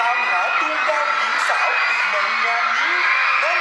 tam hạ tu cao diễn xảo mận ngàn nhí đến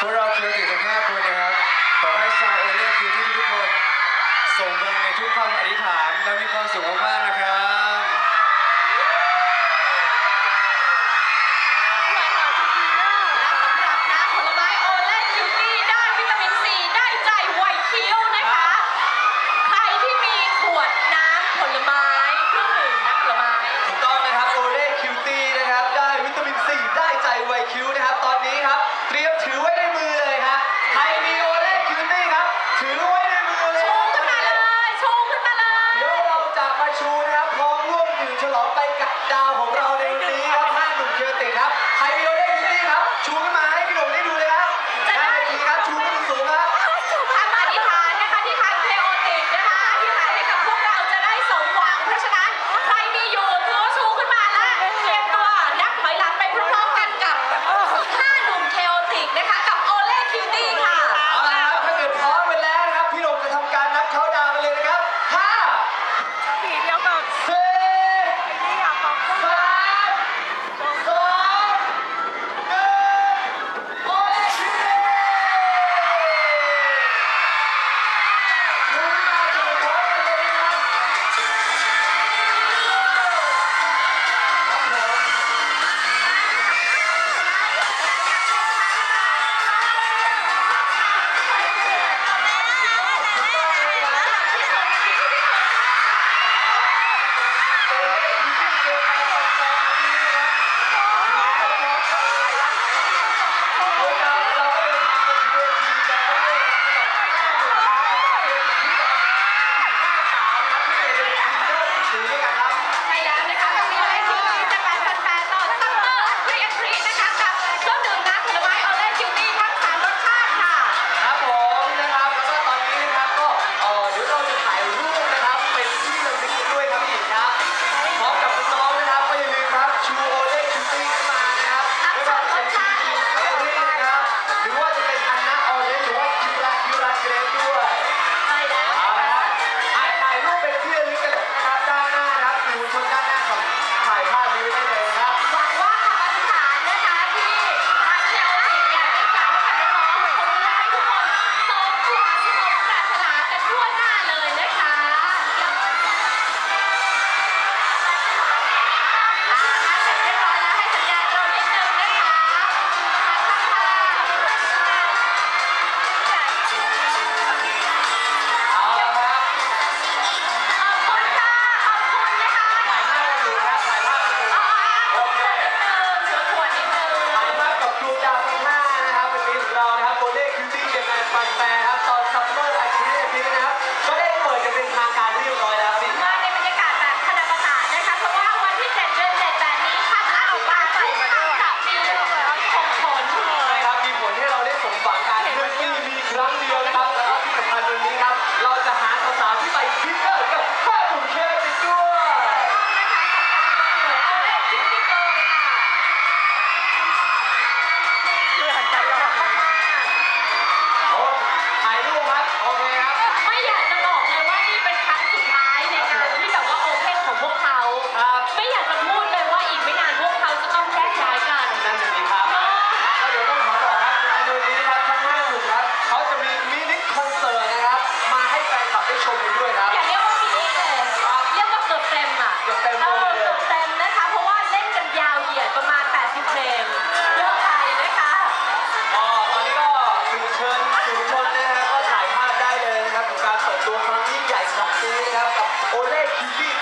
พวกเราคือติดทั้งห้คนนะครับ ขอให้ชาวเอเลียคือที่ทุกคนส่งเงินในทุกความอธิษฐานและมีความสุขมากๆนะครับ Bye-bye. นะครับกับโอเล่คิวบี้